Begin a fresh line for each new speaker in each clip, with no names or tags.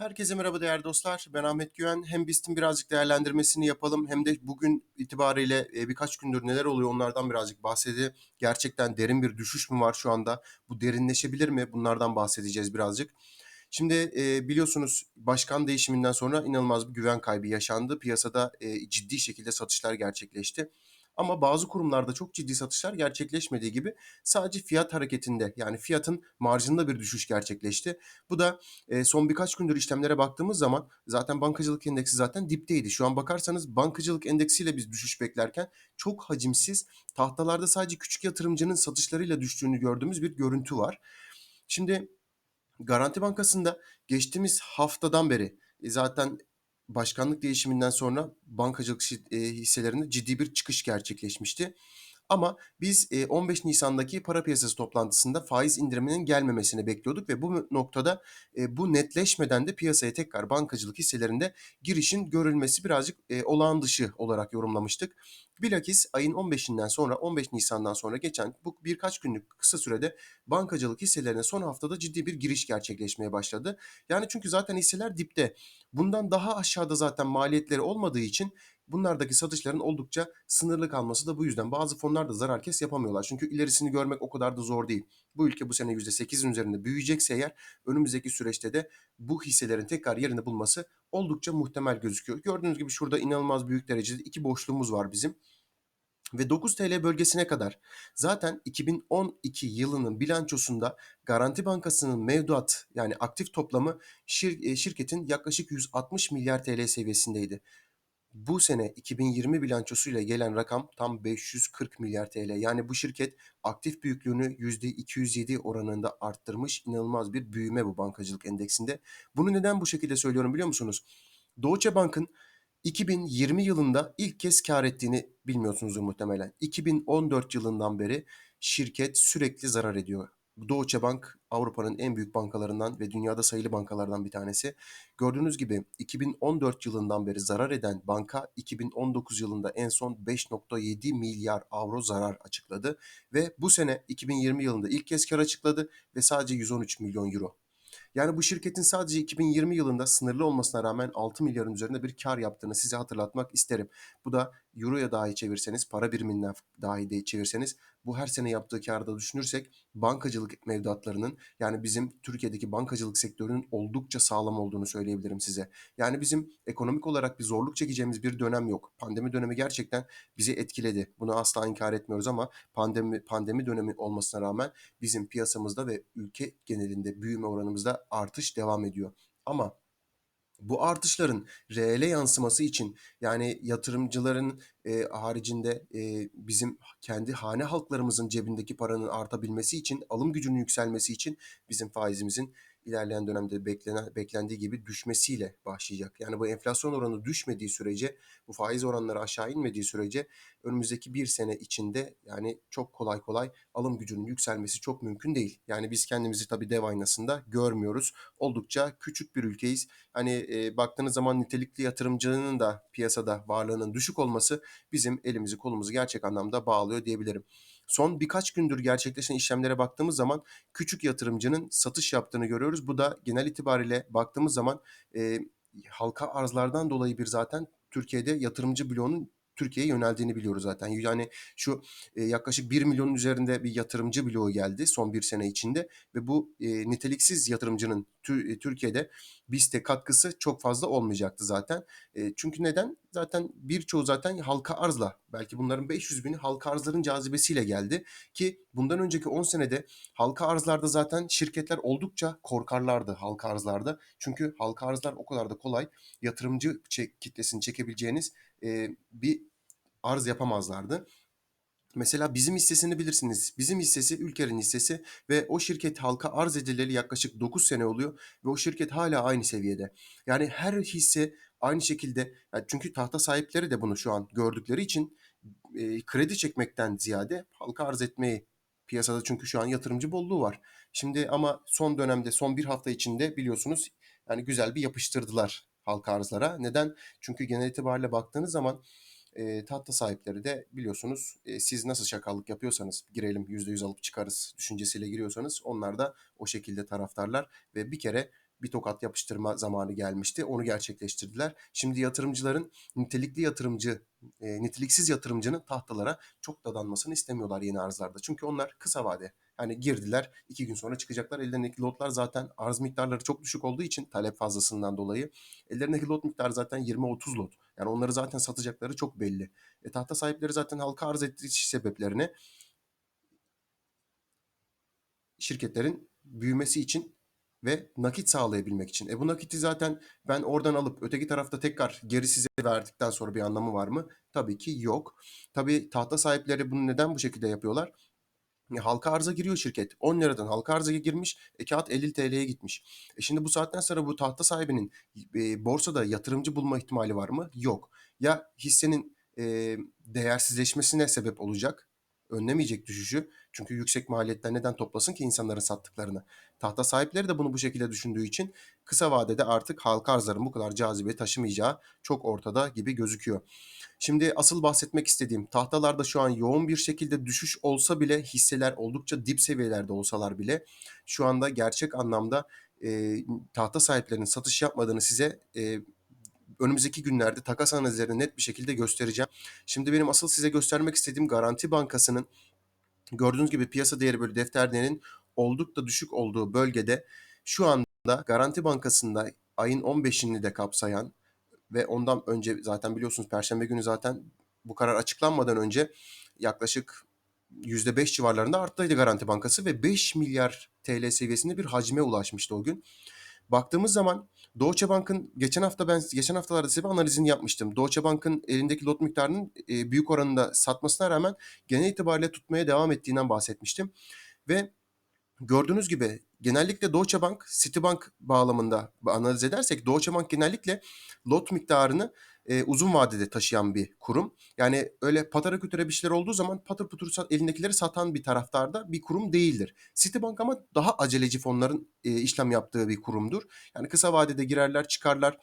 Herkese merhaba değerli dostlar. Ben Ahmet Güven. Hem BIST'in birazcık değerlendirmesini yapalım hem de bugün itibariyle birkaç gündür neler oluyor onlardan birazcık bahsedelim. Gerçekten derin bir düşüş mü var şu anda? Bu derinleşebilir mi? Bunlardan bahsedeceğiz birazcık. Şimdi biliyorsunuz başkan değişiminden sonra inanılmaz bir güven kaybı yaşandı. Piyasada ciddi şekilde satışlar gerçekleşti. Ama bazı kurumlarda çok ciddi satışlar gerçekleşmediği gibi sadece fiyat hareketinde yani fiyatın marjında bir düşüş gerçekleşti. Bu da e, son birkaç gündür işlemlere baktığımız zaman zaten bankacılık endeksi zaten dipteydi. Şu an bakarsanız bankacılık endeksiyle biz düşüş beklerken çok hacimsiz tahtalarda sadece küçük yatırımcının satışlarıyla düştüğünü gördüğümüz bir görüntü var. Şimdi Garanti Bankası'nda geçtiğimiz haftadan beri e, zaten başkanlık değişiminden sonra bankacılık e, hisselerinde ciddi bir çıkış gerçekleşmişti. Ama biz e, 15 Nisan'daki para piyasası toplantısında faiz indiriminin gelmemesini bekliyorduk ve bu noktada e, bu netleşmeden de piyasaya tekrar bankacılık hisselerinde girişin görülmesi birazcık e, olağan dışı olarak yorumlamıştık. Bilakis ayın 15'inden sonra 15 Nisan'dan sonra geçen bu birkaç günlük kısa sürede bankacılık hisselerine son haftada ciddi bir giriş gerçekleşmeye başladı. Yani çünkü zaten hisseler dipte. Bundan daha aşağıda zaten maliyetleri olmadığı için bunlardaki satışların oldukça sınırlı kalması da bu yüzden. Bazı fonlar da zarar kes yapamıyorlar. Çünkü ilerisini görmek o kadar da zor değil. Bu ülke bu sene %8'in üzerinde büyüyecekse eğer önümüzdeki süreçte de bu hisselerin tekrar yerini bulması oldukça muhtemel gözüküyor. Gördüğünüz gibi şurada inanılmaz büyük derecede iki boşluğumuz var bizim ve 9 TL bölgesine kadar zaten 2012 yılının bilançosunda Garanti Bankası'nın mevduat yani aktif toplamı şir, e, şirketin yaklaşık 160 milyar TL seviyesindeydi. Bu sene 2020 bilançosuyla gelen rakam tam 540 milyar TL. Yani bu şirket aktif büyüklüğünü %207 oranında arttırmış. İnanılmaz bir büyüme bu bankacılık endeksinde. Bunu neden bu şekilde söylüyorum biliyor musunuz? Deutsche Bank'ın 2020 yılında ilk kez kar ettiğini bilmiyorsunuzdur muhtemelen. 2014 yılından beri şirket sürekli zarar ediyor. Deutsche Bank Avrupa'nın en büyük bankalarından ve dünyada sayılı bankalardan bir tanesi. Gördüğünüz gibi 2014 yılından beri zarar eden banka 2019 yılında en son 5.7 milyar avro zarar açıkladı ve bu sene 2020 yılında ilk kez kar açıkladı ve sadece 113 milyon euro. Yani bu şirketin sadece 2020 yılında sınırlı olmasına rağmen 6 milyarın üzerinde bir kar yaptığını size hatırlatmak isterim. Bu da euroya dahi çevirseniz, para biriminden dahi de çevirseniz bu her sene yaptığı karı da düşünürsek bankacılık mevduatlarının yani bizim Türkiye'deki bankacılık sektörünün oldukça sağlam olduğunu söyleyebilirim size. Yani bizim ekonomik olarak bir zorluk çekeceğimiz bir dönem yok. Pandemi dönemi gerçekten bizi etkiledi. Bunu asla inkar etmiyoruz ama pandemi pandemi dönemi olmasına rağmen bizim piyasamızda ve ülke genelinde büyüme oranımızda artış devam ediyor. Ama bu artışların reele yansıması için yani yatırımcıların e, haricinde e, bizim kendi hane halklarımızın cebindeki paranın artabilmesi için, alım gücünün yükselmesi için bizim faizimizin ilerleyen dönemde beklenen, beklendiği gibi düşmesiyle başlayacak. Yani bu enflasyon oranı düşmediği sürece, bu faiz oranları aşağı inmediği sürece önümüzdeki bir sene içinde yani çok kolay kolay alım gücünün yükselmesi çok mümkün değil. Yani biz kendimizi tabii dev aynasında görmüyoruz. Oldukça küçük bir ülkeyiz. Hani e, baktığınız zaman nitelikli yatırımcının da piyasada varlığının düşük olması bizim elimizi kolumuzu gerçek anlamda bağlıyor diyebilirim. Son birkaç gündür gerçekleşen işlemlere baktığımız zaman küçük yatırımcının satış yaptığını görüyoruz. Bu da genel itibariyle baktığımız zaman e, halka arzlardan dolayı bir zaten Türkiye'de yatırımcı bloğunun Türkiye'ye yöneldiğini biliyoruz zaten. Yani şu e, yaklaşık 1 milyonun üzerinde bir yatırımcı bloğu geldi son bir sene içinde ve bu e, niteliksiz yatırımcının Türkiye'de BIST'e katkısı çok fazla olmayacaktı zaten. E, çünkü neden? Zaten birçoğu zaten halka arzla belki bunların 500 bini halka arzların cazibesiyle geldi ki bundan önceki 10 senede halka arzlarda zaten şirketler oldukça korkarlardı halka arzlarda. Çünkü halka arzlar o kadar da kolay yatırımcı kitlesini çekebileceğiniz e, bir arz yapamazlardı. Mesela bizim hissesini bilirsiniz. Bizim hissesi Ülker'in hissesi ve o şirket halka arz edileli yaklaşık 9 sene oluyor ve o şirket hala aynı seviyede. Yani her hisse aynı şekilde yani çünkü tahta sahipleri de bunu şu an gördükleri için e, kredi çekmekten ziyade halka arz etmeyi piyasada çünkü şu an yatırımcı bolluğu var. Şimdi ama son dönemde son bir hafta içinde biliyorsunuz yani güzel bir yapıştırdılar halka arzlara. Neden? Çünkü genel itibariyle baktığınız zaman e, tahta sahipleri de biliyorsunuz e, siz nasıl şakallık yapıyorsanız girelim %100 alıp çıkarız düşüncesiyle giriyorsanız onlar da o şekilde taraftarlar ve bir kere bir tokat yapıştırma zamanı gelmişti. Onu gerçekleştirdiler. Şimdi yatırımcıların nitelikli yatırımcı, e, niteliksiz yatırımcının tahtalara çok dadanmasını istemiyorlar yeni arzlarda. Çünkü onlar kısa vade. Yani girdiler, iki gün sonra çıkacaklar. Ellerindeki lotlar zaten arz miktarları çok düşük olduğu için talep fazlasından dolayı. Ellerindeki lot miktarı zaten 20-30 lot. Yani onları zaten satacakları çok belli. E, tahta sahipleri zaten halka arz ettiği sebeplerini şirketlerin büyümesi için ve nakit sağlayabilmek için. E bu nakiti zaten ben oradan alıp öteki tarafta tekrar geri size verdikten sonra bir anlamı var mı? Tabii ki yok. Tabii tahta sahipleri bunu neden bu şekilde yapıyorlar? E, halka arza giriyor şirket. 10 liradan halka arza girmiş. E, kağıt 50 TL'ye gitmiş. E, şimdi bu saatten sonra bu tahta sahibinin e, borsada yatırımcı bulma ihtimali var mı? Yok. Ya hissenin e, değersizleşmesine sebep olacak. Önlemeyecek düşüşü. Çünkü yüksek maliyetten neden toplasın ki insanların sattıklarını? Tahta sahipleri de bunu bu şekilde düşündüğü için kısa vadede artık halka arzların bu kadar cazibe taşımayacağı çok ortada gibi gözüküyor. Şimdi asıl bahsetmek istediğim tahtalarda şu an yoğun bir şekilde düşüş olsa bile hisseler oldukça dip seviyelerde olsalar bile şu anda gerçek anlamda e, tahta sahiplerinin satış yapmadığını size e, önümüzdeki günlerde takas analizlerini net bir şekilde göstereceğim. Şimdi benim asıl size göstermek istediğim Garanti Bankası'nın gördüğünüz gibi piyasa değeri bölü defter değerinin oldukça düşük olduğu bölgede şu anda Garanti Bankası'nda ayın 15'ini de kapsayan ve ondan önce zaten biliyorsunuz Perşembe günü zaten bu karar açıklanmadan önce yaklaşık %5 civarlarında arttıydı Garanti Bankası ve 5 milyar TL seviyesinde bir hacme ulaşmıştı o gün. Baktığımız zaman Deutsche Bank'ın geçen hafta ben geçen haftalarda size bir analizini yapmıştım. Deutsche Bank'ın elindeki lot miktarının e, büyük oranında satmasına rağmen genel itibariyle tutmaya devam ettiğinden bahsetmiştim. Ve gördüğünüz gibi genellikle Deutsche Bank, Citibank bağlamında analiz edersek Deutsche Bank genellikle lot miktarını e, uzun vadede taşıyan bir kurum. Yani öyle patara kütüre bir şeyler olduğu zaman patır putur elindekileri satan bir taraftarda bir kurum değildir. Citibank ama daha aceleci fonların e, işlem yaptığı bir kurumdur. Yani kısa vadede girerler çıkarlar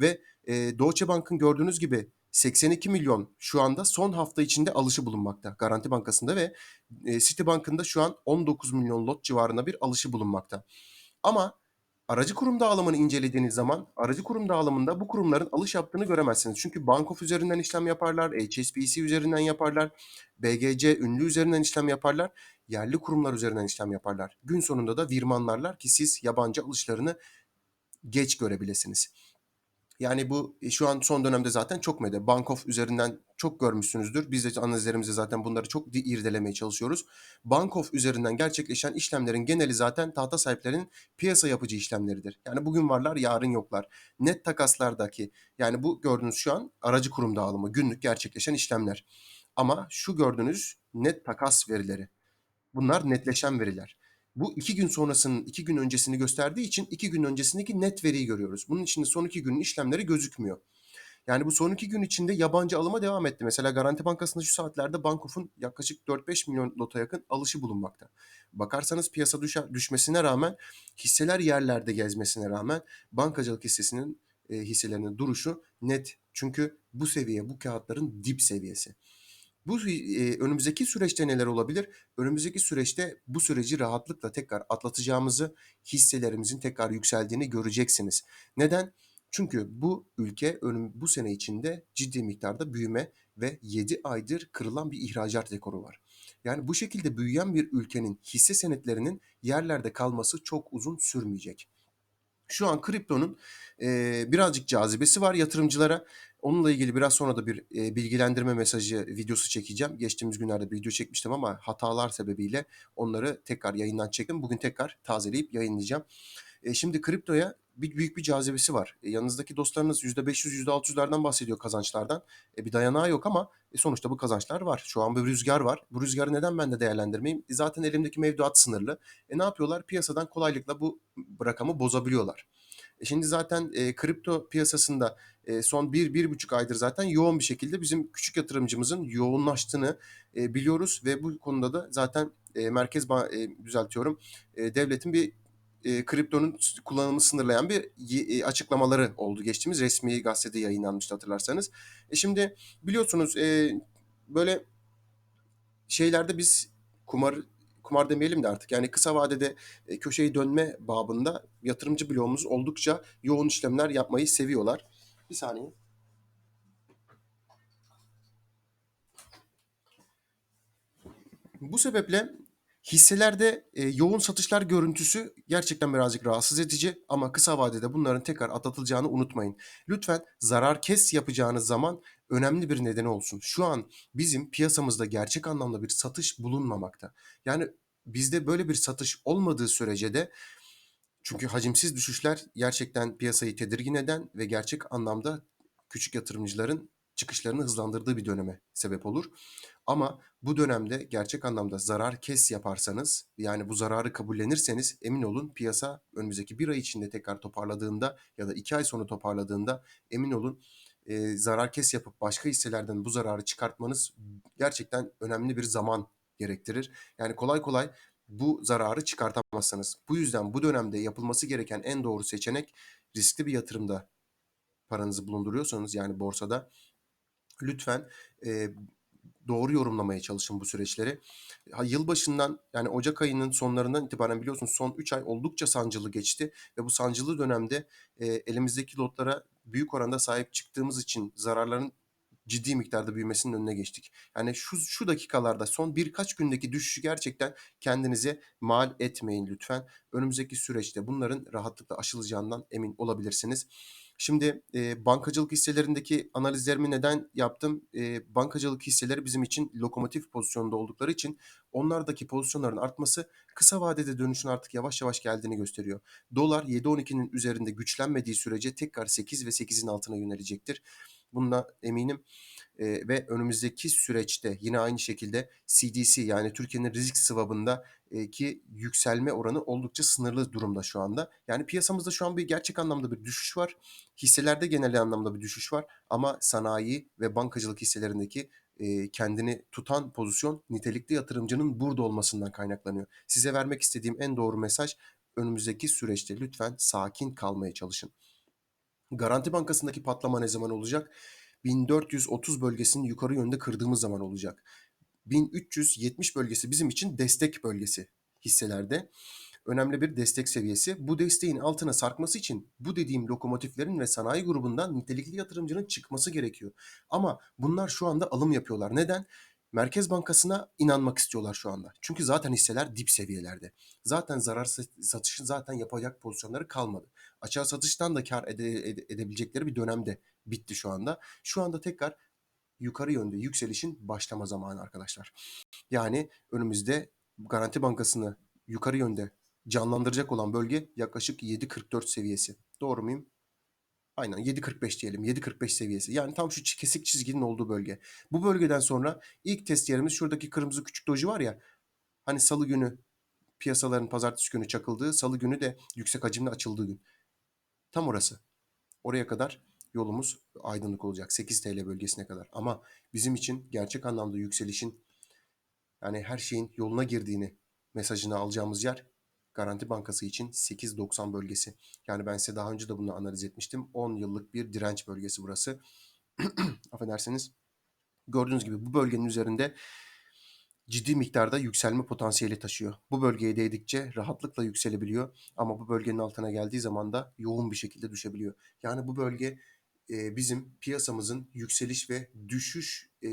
ve e, Deutsche Bank'ın gördüğünüz gibi 82 milyon şu anda son hafta içinde alışı bulunmakta Garanti Bankası'nda ve e, Citibank'ın da şu an 19 milyon lot civarında bir alışı bulunmakta. Ama aracı kurum dağılımını incelediğiniz zaman aracı kurum dağılımında bu kurumların alış yaptığını göremezsiniz. Çünkü Bankof üzerinden işlem yaparlar, HSBC üzerinden yaparlar, BGC ünlü üzerinden işlem yaparlar, yerli kurumlar üzerinden işlem yaparlar. Gün sonunda da virmanlarlar ki siz yabancı alışlarını geç görebilirsiniz. Yani bu e, şu an son dönemde zaten çok mede. Bankof üzerinden çok görmüşsünüzdür. Biz de analizlerimizde zaten bunları çok irdelemeye çalışıyoruz. Bankof üzerinden gerçekleşen işlemlerin geneli zaten tahta sahiplerinin piyasa yapıcı işlemleridir. Yani bugün varlar, yarın yoklar. Net takaslardaki yani bu gördüğünüz şu an aracı kurum dağılımı, günlük gerçekleşen işlemler. Ama şu gördüğünüz net takas verileri. Bunlar netleşen veriler. Bu iki gün sonrasının iki gün öncesini gösterdiği için iki gün öncesindeki net veriyi görüyoruz. Bunun içinde son iki günün işlemleri gözükmüyor. Yani bu son iki gün içinde yabancı alıma devam etti. Mesela Garanti Bankası'nda şu saatlerde Bankof'un yaklaşık 4-5 milyon lota yakın alışı bulunmakta. Bakarsanız piyasa düşe, düşmesine rağmen hisseler yerlerde gezmesine rağmen bankacılık hissesinin e, hisselerinin duruşu net. Çünkü bu seviye bu kağıtların dip seviyesi. Bu e, önümüzdeki süreçte neler olabilir? Önümüzdeki süreçte bu süreci rahatlıkla tekrar atlatacağımızı, hisselerimizin tekrar yükseldiğini göreceksiniz. Neden? Çünkü bu ülke önüm, bu sene içinde ciddi miktarda büyüme ve 7 aydır kırılan bir ihracat rekoru var. Yani bu şekilde büyüyen bir ülkenin hisse senetlerinin yerlerde kalması çok uzun sürmeyecek. Şu an kriptonun e, birazcık cazibesi var yatırımcılara. Onunla ilgili biraz sonra da bir e, bilgilendirme mesajı videosu çekeceğim. Geçtiğimiz günlerde bir video çekmiştim ama hatalar sebebiyle onları tekrar yayından çektim. Bugün tekrar tazeleyip yayınlayacağım. E, şimdi kriptoya bir büyük bir cazibesi var. E, yanınızdaki dostlarınız %500, %600'lerden bahsediyor kazançlardan. E, bir dayanağı yok ama e, sonuçta bu kazançlar var. Şu an bir rüzgar var. Bu rüzgarı neden ben de değerlendirmeyeyim? E, zaten elimdeki mevduat sınırlı. E, ne yapıyorlar? Piyasadan kolaylıkla bu rakamı bozabiliyorlar. E, şimdi zaten e, kripto piyasasında e, son bir, bir buçuk aydır zaten yoğun bir şekilde bizim küçük yatırımcımızın yoğunlaştığını e, biliyoruz ve bu konuda da zaten e, merkez e, düzeltiyorum e, devletin bir e, kriptonun kullanımını sınırlayan bir e, açıklamaları oldu. Geçtiğimiz resmi gazetede yayınlanmıştı hatırlarsanız. E şimdi biliyorsunuz e, böyle şeylerde biz kumar kumar demeyelim de artık yani kısa vadede e, köşeyi dönme babında yatırımcı bloğumuz oldukça yoğun işlemler yapmayı seviyorlar. Bir saniye. Bu sebeple hisselerde e, yoğun satışlar görüntüsü gerçekten birazcık rahatsız edici ama kısa vadede bunların tekrar atlatılacağını unutmayın. Lütfen zarar kes yapacağınız zaman önemli bir nedeni olsun. Şu an bizim piyasamızda gerçek anlamda bir satış bulunmamakta. Yani bizde böyle bir satış olmadığı sürece de çünkü hacimsiz düşüşler gerçekten piyasayı tedirgin eden ve gerçek anlamda küçük yatırımcıların çıkışlarını hızlandırdığı bir döneme sebep olur. Ama bu dönemde gerçek anlamda zarar kes yaparsanız yani bu zararı kabullenirseniz emin olun piyasa önümüzdeki bir ay içinde tekrar toparladığında ya da iki ay sonra toparladığında emin olun e, zarar kes yapıp başka hisselerden bu zararı çıkartmanız gerçekten önemli bir zaman gerektirir. Yani kolay kolay bu zararı çıkartamazsınız. Bu yüzden bu dönemde yapılması gereken en doğru seçenek riskli bir yatırımda paranızı bulunduruyorsanız yani borsada lütfen e, doğru yorumlamaya çalışın bu süreçleri. Ha, yılbaşından yani Ocak ayının sonlarından itibaren biliyorsunuz son 3 ay oldukça sancılı geçti ve bu sancılı dönemde e, elimizdeki lotlara büyük oranda sahip çıktığımız için zararların ciddi miktarda büyümesinin önüne geçtik. Yani şu şu dakikalarda son birkaç gündeki düşüşü gerçekten kendinize mal etmeyin lütfen. Önümüzdeki süreçte bunların rahatlıkla aşılacağından emin olabilirsiniz. Şimdi e, bankacılık hisselerindeki analizlerimi neden yaptım? E, bankacılık hisseleri bizim için lokomotif pozisyonda oldukları için onlardaki pozisyonların artması kısa vadede dönüşün artık yavaş yavaş geldiğini gösteriyor. Dolar 7.12'nin üzerinde güçlenmediği sürece tekrar 8 ve 8'in altına yönelecektir. Bundan eminim. E, ve önümüzdeki süreçte yine aynı şekilde CDC yani Türkiye'nin risk swap'ında e, ki yükselme oranı oldukça sınırlı durumda şu anda. Yani piyasamızda şu an bir gerçek anlamda bir düşüş var. Hisselerde genel anlamda bir düşüş var ama sanayi ve bankacılık hisselerindeki e, kendini tutan pozisyon nitelikli yatırımcının burada olmasından kaynaklanıyor. Size vermek istediğim en doğru mesaj önümüzdeki süreçte lütfen sakin kalmaya çalışın. Garanti Bankası'ndaki patlama ne zaman olacak? 1430 bölgesini yukarı yönde kırdığımız zaman olacak. 1370 bölgesi bizim için destek bölgesi hisselerde. Önemli bir destek seviyesi. Bu desteğin altına sarkması için bu dediğim lokomotiflerin ve sanayi grubundan nitelikli yatırımcının çıkması gerekiyor. Ama bunlar şu anda alım yapıyorlar. Neden? Merkez Bankası'na inanmak istiyorlar şu anda. Çünkü zaten hisseler dip seviyelerde. Zaten zarar satışı zaten yapacak pozisyonları kalmadı. Açığa satıştan da kar ede, ede, edebilecekleri bir dönemde bitti şu anda. Şu anda tekrar yukarı yönde yükselişin başlama zamanı arkadaşlar. Yani önümüzde Garanti Bankası'nı yukarı yönde canlandıracak olan bölge yaklaşık 7.44 seviyesi. Doğru muyum? Aynen 7.45 diyelim. 7.45 seviyesi. Yani tam şu kesik çizginin olduğu bölge. Bu bölgeden sonra ilk test yerimiz şuradaki kırmızı küçük doji var ya. Hani salı günü piyasaların pazartesi günü çakıldığı, salı günü de yüksek hacimli açıldığı gün. Tam orası. Oraya kadar yolumuz aydınlık olacak 8 TL bölgesine kadar. Ama bizim için gerçek anlamda yükselişin yani her şeyin yoluna girdiğini mesajını alacağımız yer Garanti Bankası için 8.90 bölgesi. Yani ben size daha önce de bunu analiz etmiştim. 10 yıllık bir direnç bölgesi burası. Affedersiniz. Gördüğünüz gibi bu bölgenin üzerinde ciddi miktarda yükselme potansiyeli taşıyor. Bu bölgeye değdikçe rahatlıkla yükselebiliyor ama bu bölgenin altına geldiği zaman da yoğun bir şekilde düşebiliyor. Yani bu bölge e, bizim piyasamızın yükseliş ve düşüş e,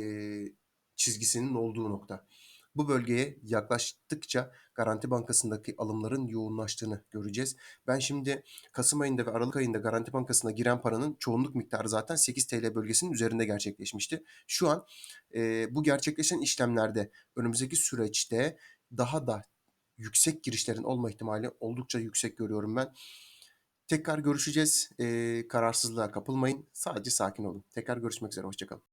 çizgisinin olduğu nokta. Bu bölgeye yaklaştıkça Garanti Bankası'ndaki alımların yoğunlaştığını göreceğiz. Ben şimdi Kasım ayında ve Aralık ayında Garanti Bankası'na giren paranın çoğunluk miktarı zaten 8 TL bölgesinin üzerinde gerçekleşmişti. Şu an e, bu gerçekleşen işlemlerde önümüzdeki süreçte daha da yüksek girişlerin olma ihtimali oldukça yüksek görüyorum ben. Tekrar görüşeceğiz. E, kararsızlığa kapılmayın. Sadece sakin olun. Tekrar görüşmek üzere. Hoşçakalın.